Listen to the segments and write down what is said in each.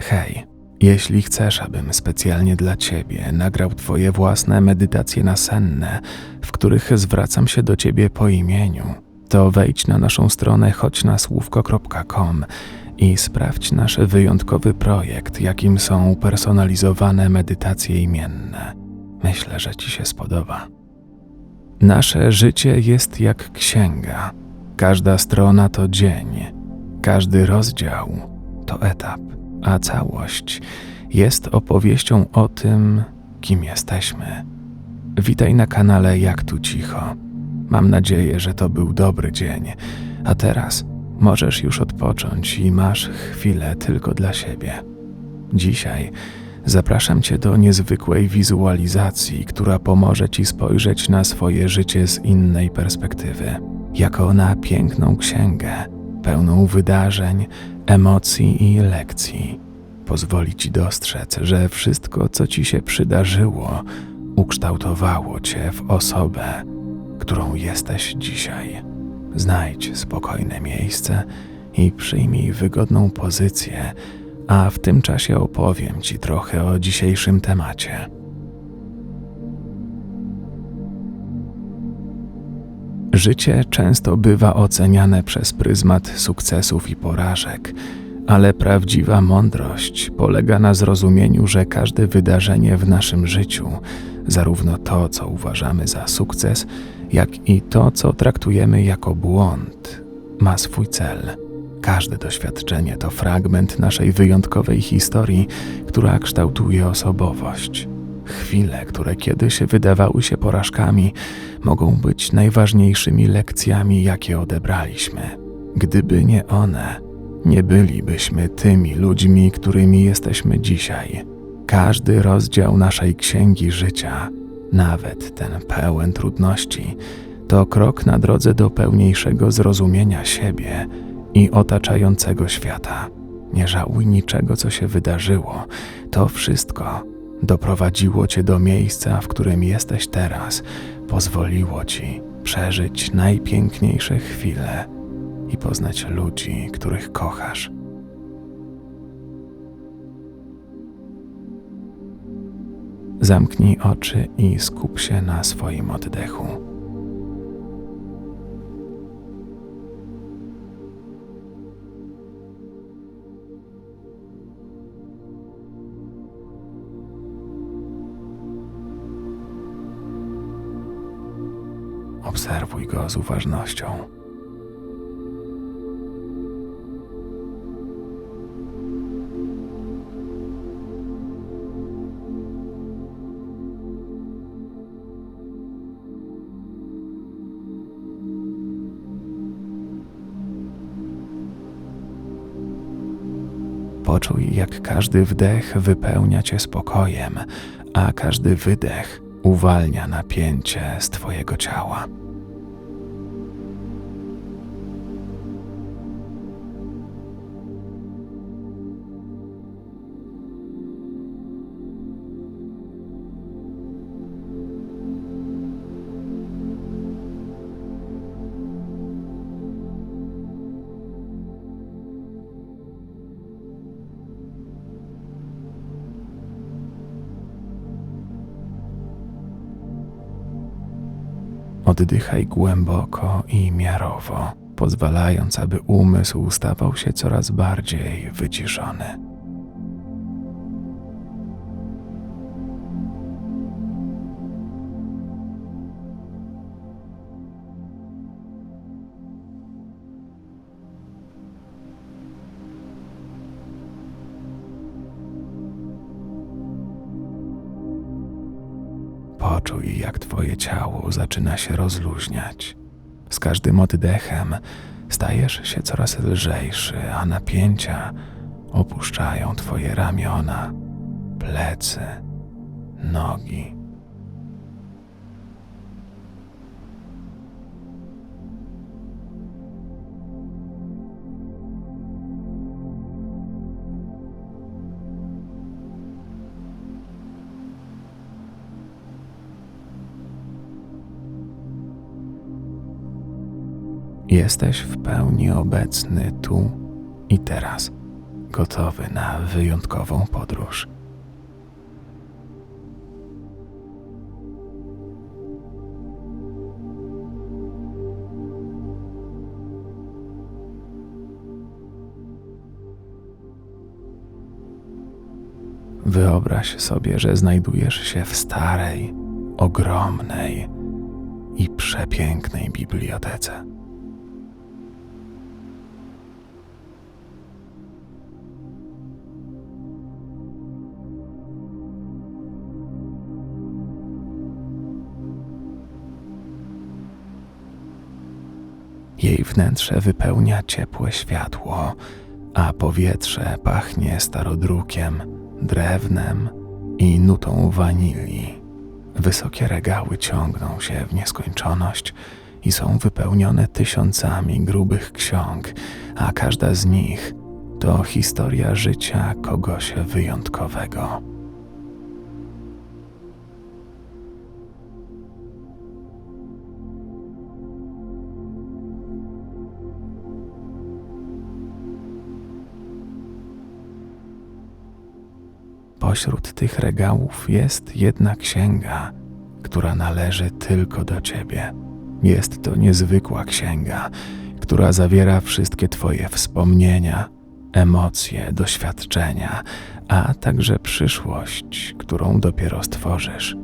Hej, jeśli chcesz, abym specjalnie dla Ciebie nagrał Twoje własne medytacje nasenne, w których zwracam się do Ciebie po imieniu, to wejdź na naszą stronę choćnasłówko.com i sprawdź nasz wyjątkowy projekt, jakim są personalizowane medytacje imienne. Myślę, że Ci się spodoba. Nasze życie jest jak księga. Każda strona to dzień, każdy rozdział to etap, a całość jest opowieścią o tym, kim jesteśmy. Witaj na kanale Jak tu cicho. Mam nadzieję, że to był dobry dzień, a teraz możesz już odpocząć i masz chwilę tylko dla siebie. Dzisiaj zapraszam Cię do niezwykłej wizualizacji, która pomoże Ci spojrzeć na swoje życie z innej perspektywy, jako na piękną księgę, pełną wydarzeń, emocji i lekcji. Pozwoli Ci dostrzec, że wszystko, co Ci się przydarzyło, ukształtowało Cię w osobę, którą jesteś dzisiaj. Znajdź spokojne miejsce i przyjmij wygodną pozycję, a w tym czasie opowiem Ci trochę o dzisiejszym temacie. Życie często bywa oceniane przez pryzmat sukcesów i porażek, ale prawdziwa mądrość polega na zrozumieniu, że każde wydarzenie w naszym życiu, zarówno to, co uważamy za sukces, jak i to, co traktujemy jako błąd, ma swój cel. Każde doświadczenie to fragment naszej wyjątkowej historii, która kształtuje osobowość. Chwile, które kiedyś wydawały się porażkami, mogą być najważniejszymi lekcjami, jakie odebraliśmy. Gdyby nie one, nie bylibyśmy tymi ludźmi, którymi jesteśmy dzisiaj. Każdy rozdział naszej księgi życia, nawet ten pełen trudności, to krok na drodze do pełniejszego zrozumienia siebie i otaczającego świata. Nie żałuj niczego, co się wydarzyło. To wszystko doprowadziło cię do miejsca, w którym jesteś teraz, pozwoliło ci przeżyć najpiękniejsze chwile i poznać ludzi, których kochasz. Zamknij oczy i skup się na swoim oddechu. Obserwuj go z uważnością. Poczuj, jak każdy wdech wypełnia cię spokojem, a każdy wydech uwalnia napięcie z Twojego ciała. Oddychaj głęboko i miarowo, pozwalając, aby umysł stawał się coraz bardziej wyciszony. Poczuj, jak Twoje ciało zaczyna się rozluźniać. Z każdym oddechem stajesz się coraz lżejszy, a napięcia opuszczają Twoje ramiona, plecy, nogi. Jesteś w pełni obecny tu i teraz. gotowy na wyjątkową podróż. Wyobraź sobie, że znajdujesz się w starej, ogromnej i przepięknej bibliotece. Jej wnętrze wypełnia ciepłe światło, a powietrze pachnie starodrukiem, drewnem i nutą wanilii. Wysokie regały ciągną się w nieskończoność i są wypełnione tysiącami grubych ksiąg, a każda z nich to historia życia kogoś wyjątkowego. Pośród tych regałów jest jedna księga, która należy tylko do ciebie. Jest to niezwykła księga, która zawiera wszystkie Twoje wspomnienia, emocje, doświadczenia, a także przyszłość, którą dopiero stworzysz.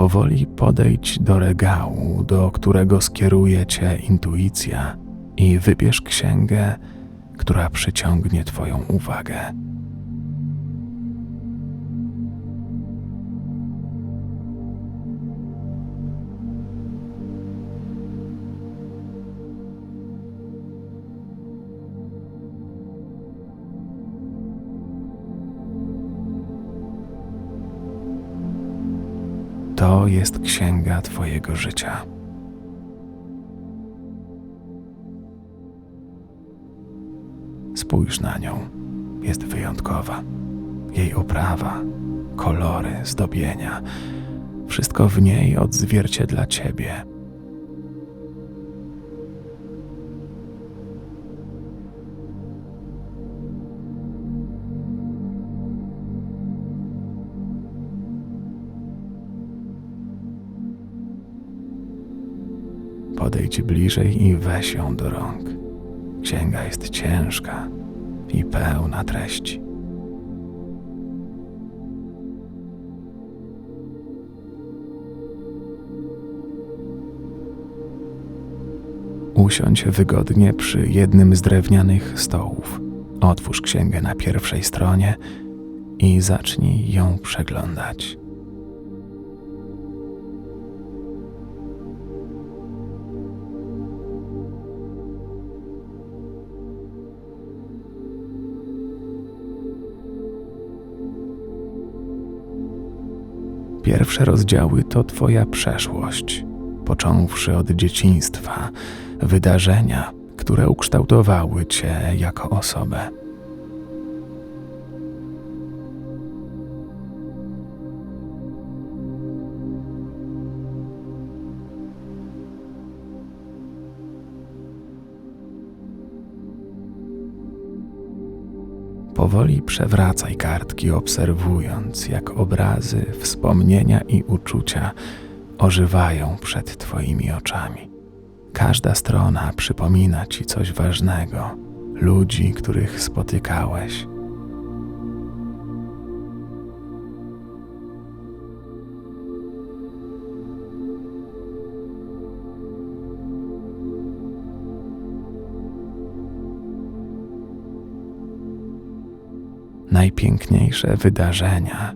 Powoli podejdź do regału, do którego skieruje cię intuicja, i wybierz księgę, która przyciągnie Twoją uwagę. To jest księga Twojego życia. Spójrz na nią. Jest wyjątkowa. Jej oprawa, kolory, zdobienia wszystko w niej odzwierciedla Ciebie. Podejdź bliżej i weź ją do rąk. Księga jest ciężka i pełna treści. Usiądź wygodnie przy jednym z drewnianych stołów. Otwórz księgę na pierwszej stronie i zacznij ją przeglądać. Pierwsze rozdziały to Twoja przeszłość, począwszy od dzieciństwa, wydarzenia, które ukształtowały Cię jako osobę. Powoli przewracaj kartki, obserwując, jak obrazy, wspomnienia i uczucia ożywają przed Twoimi oczami. Każda strona przypomina Ci coś ważnego, ludzi, których spotykałeś, najpiękniejsze wydarzenia.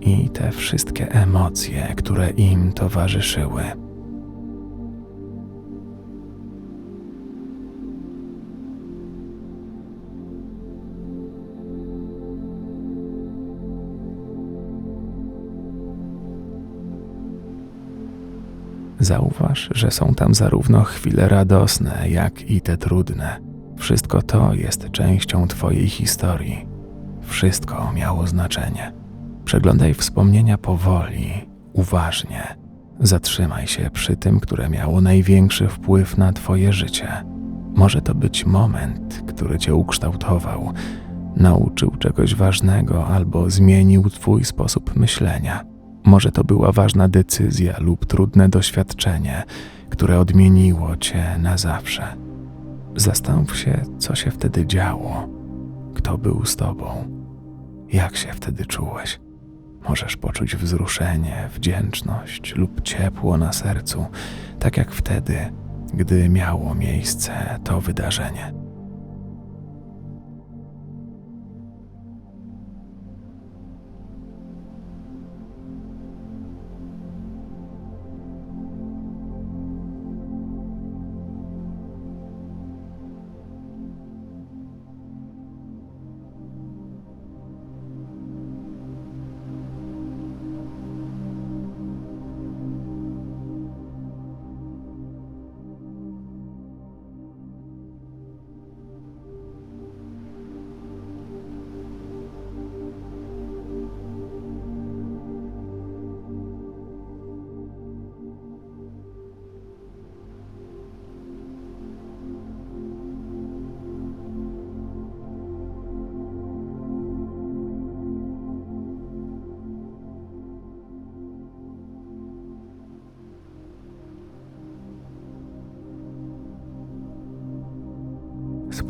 I te wszystkie emocje, które im towarzyszyły. Zauważ, że są tam zarówno chwile radosne, jak i te trudne. Wszystko to jest częścią Twojej historii. Wszystko miało znaczenie. Przeglądaj wspomnienia powoli, uważnie. Zatrzymaj się przy tym, które miało największy wpływ na Twoje życie. Może to być moment, który Cię ukształtował, nauczył czegoś ważnego albo zmienił Twój sposób myślenia. Może to była ważna decyzja lub trudne doświadczenie, które odmieniło Cię na zawsze. Zastanów się, co się wtedy działo, kto był z Tobą, jak się wtedy czułeś. Możesz poczuć wzruszenie, wdzięczność lub ciepło na sercu, tak jak wtedy, gdy miało miejsce to wydarzenie.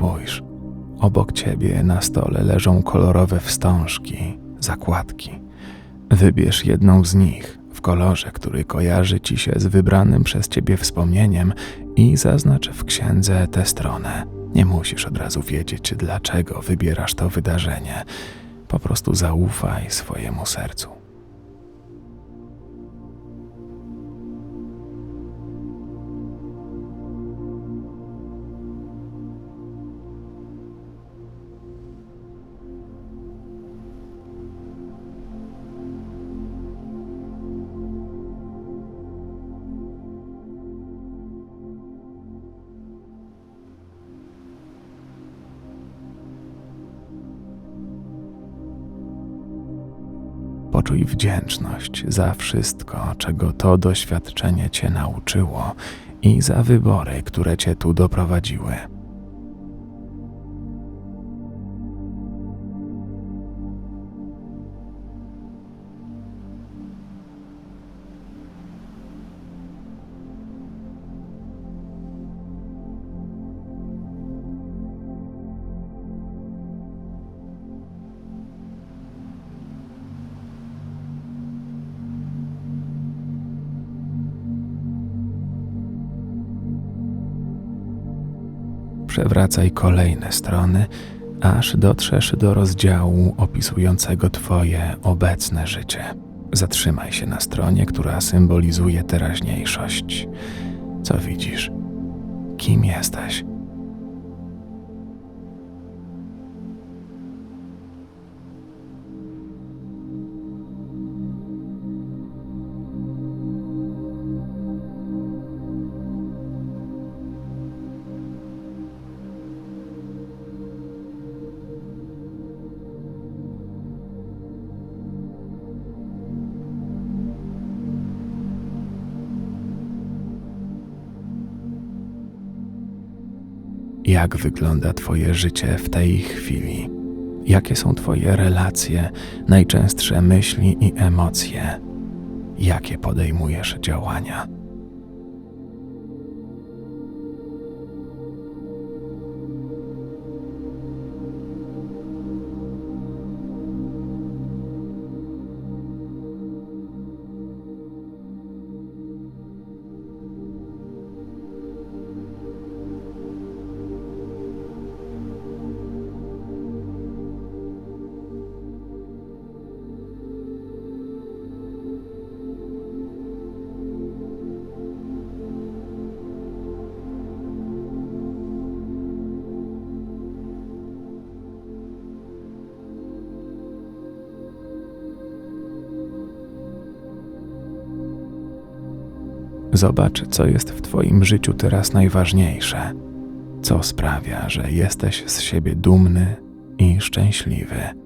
Spójrz, obok ciebie na stole leżą kolorowe wstążki, zakładki. Wybierz jedną z nich w kolorze, który kojarzy ci się z wybranym przez ciebie wspomnieniem i zaznacz w księdze tę stronę. Nie musisz od razu wiedzieć, dlaczego wybierasz to wydarzenie. Po prostu zaufaj swojemu sercu. Wdzięczność za wszystko, czego to doświadczenie Cię nauczyło i za wybory, które Cię tu doprowadziły. Przewracaj kolejne strony, aż dotrzesz do rozdziału opisującego Twoje obecne życie. Zatrzymaj się na stronie, która symbolizuje teraźniejszość. Co widzisz? Kim jesteś? Jak wygląda Twoje życie w tej chwili? Jakie są Twoje relacje, najczęstsze myśli i emocje? Jakie podejmujesz działania? Zobacz, co jest w Twoim życiu teraz najważniejsze, co sprawia, że jesteś z siebie dumny i szczęśliwy.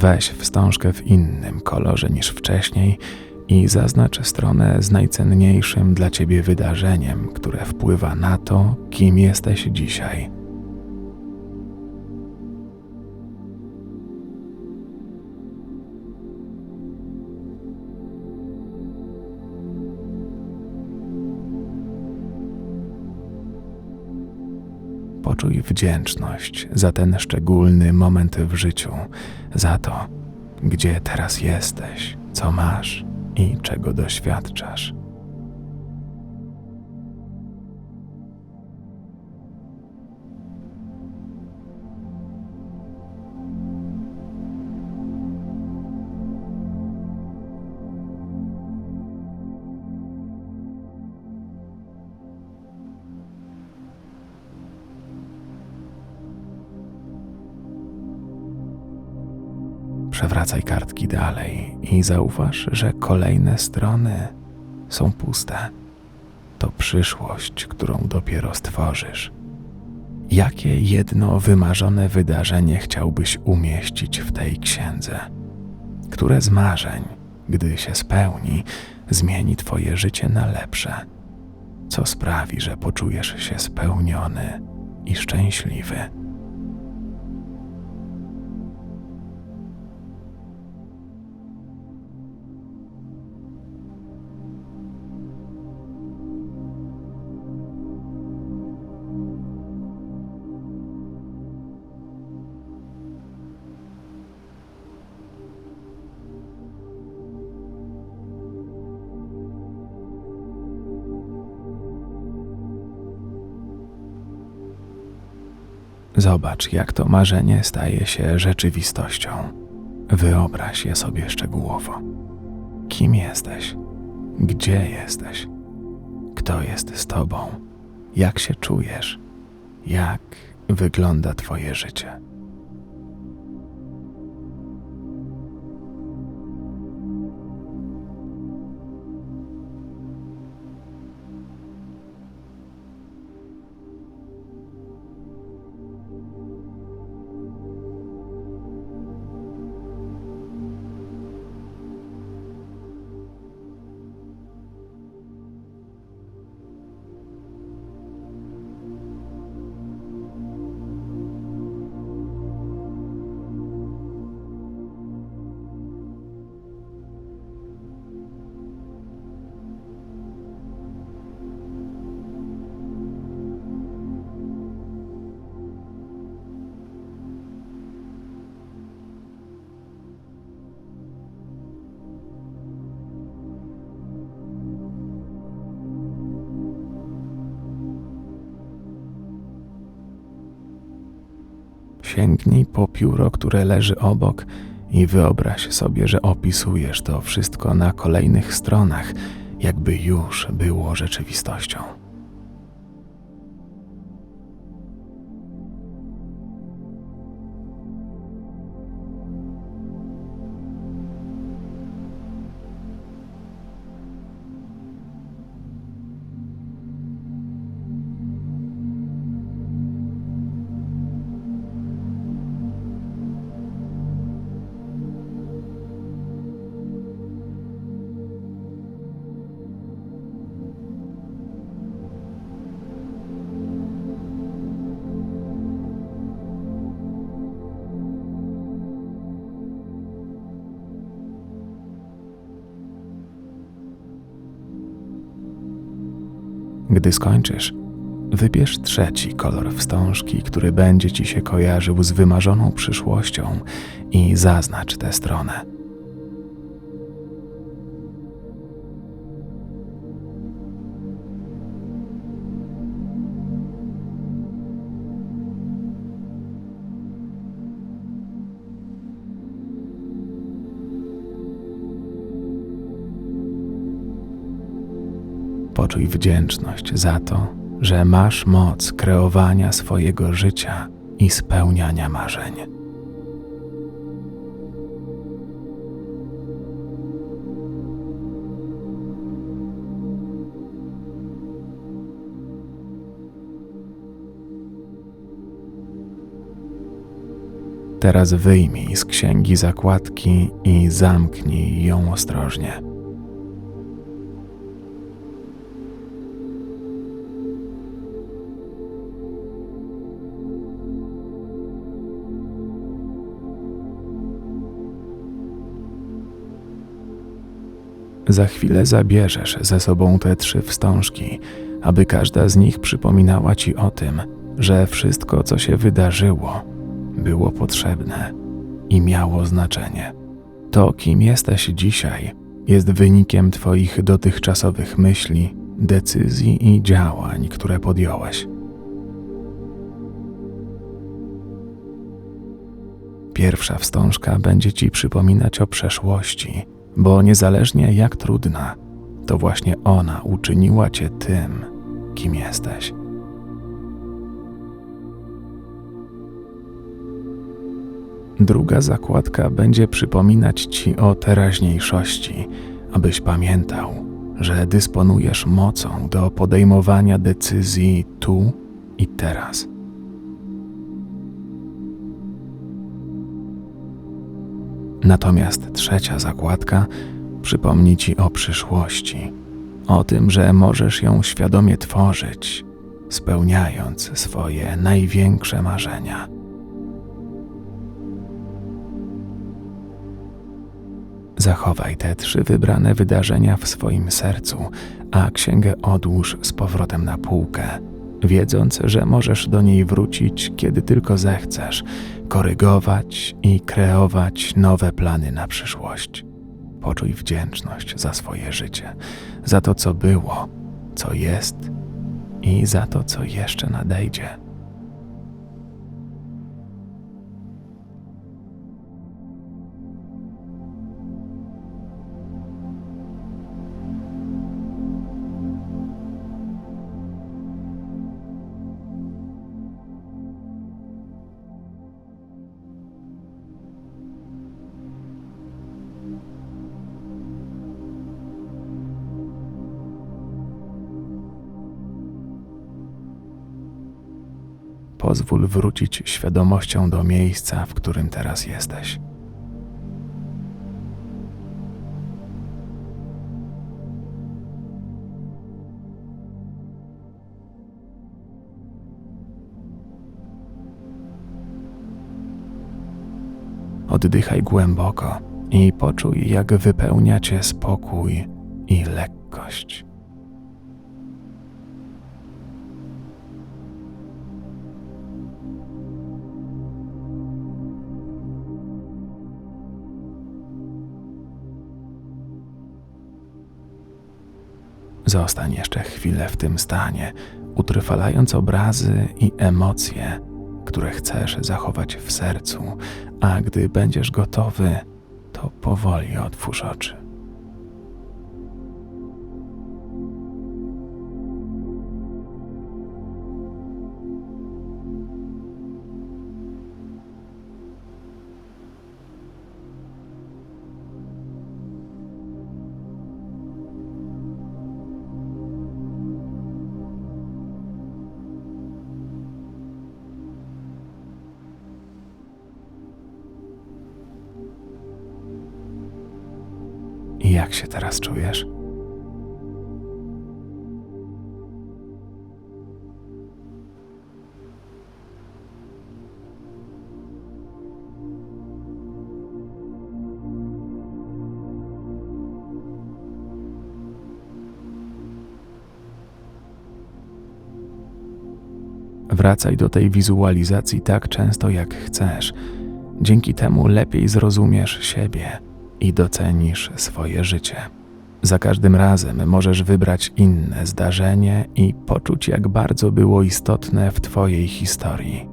Weź wstążkę w innym kolorze niż wcześniej i zaznacz stronę z najcenniejszym dla ciebie wydarzeniem, które wpływa na to, kim jesteś dzisiaj. Poczuj wdzięczność za ten szczególny moment w życiu, za to, gdzie teraz jesteś, co masz i czego doświadczasz. Przewracaj kartki dalej i zauważ, że kolejne strony są puste. To przyszłość, którą dopiero stworzysz. Jakie jedno wymarzone wydarzenie chciałbyś umieścić w tej księdze? Które z marzeń, gdy się spełni, zmieni Twoje życie na lepsze? Co sprawi, że poczujesz się spełniony i szczęśliwy? Zobacz, jak to marzenie staje się rzeczywistością. Wyobraź je sobie szczegółowo. Kim jesteś? Gdzie jesteś? Kto jest z tobą? Jak się czujesz? Jak wygląda Twoje życie? Sięgnij po pióro, które leży obok i wyobraź sobie, że opisujesz to wszystko na kolejnych stronach, jakby już było rzeczywistością. Gdy skończysz, wybierz trzeci kolor wstążki, który będzie ci się kojarzył z wymarzoną przyszłością i zaznacz tę stronę. Poczuj wdzięczność za to, że masz moc kreowania swojego życia i spełniania marzeń. Teraz wyjmij z księgi zakładki i zamknij ją ostrożnie. Za chwilę zabierzesz ze sobą te trzy wstążki, aby każda z nich przypominała ci o tym, że wszystko, co się wydarzyło, było potrzebne i miało znaczenie. To, kim jesteś dzisiaj, jest wynikiem Twoich dotychczasowych myśli, decyzji i działań, które podjąłeś. Pierwsza wstążka będzie Ci przypominać o przeszłości bo niezależnie jak trudna, to właśnie ona uczyniła cię tym, kim jesteś. Druga zakładka będzie przypominać ci o teraźniejszości, abyś pamiętał, że dysponujesz mocą do podejmowania decyzji tu i teraz. Natomiast trzecia zakładka przypomni ci o przyszłości, o tym, że możesz ją świadomie tworzyć, spełniając swoje największe marzenia. Zachowaj te trzy wybrane wydarzenia w swoim sercu, a księgę odłóż z powrotem na półkę, wiedząc, że możesz do niej wrócić, kiedy tylko zechcesz, korygować i kreować nowe plany na przyszłość. Poczuj wdzięczność za swoje życie, za to, co było, co jest i za to, co jeszcze nadejdzie. Pozwól wrócić świadomością do miejsca, w którym teraz jesteś. Oddychaj głęboko i poczuj, jak wypełnia cię spokój i lekkość. Zostań jeszcze chwilę w tym stanie, utrwalając obrazy i emocje, które chcesz zachować w sercu, a gdy będziesz gotowy, to powoli otwórz oczy. Się teraz czujesz? Wracaj do tej wizualizacji tak często jak chcesz. Dzięki temu lepiej zrozumiesz siebie i docenisz swoje życie. Za każdym razem możesz wybrać inne zdarzenie i poczuć, jak bardzo było istotne w Twojej historii.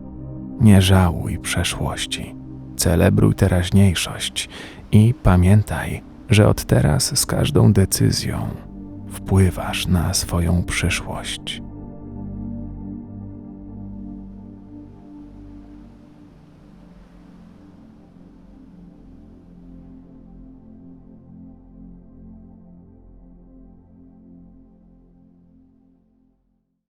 Nie żałuj przeszłości, celebruj teraźniejszość i pamiętaj, że od teraz z każdą decyzją wpływasz na swoją przyszłość.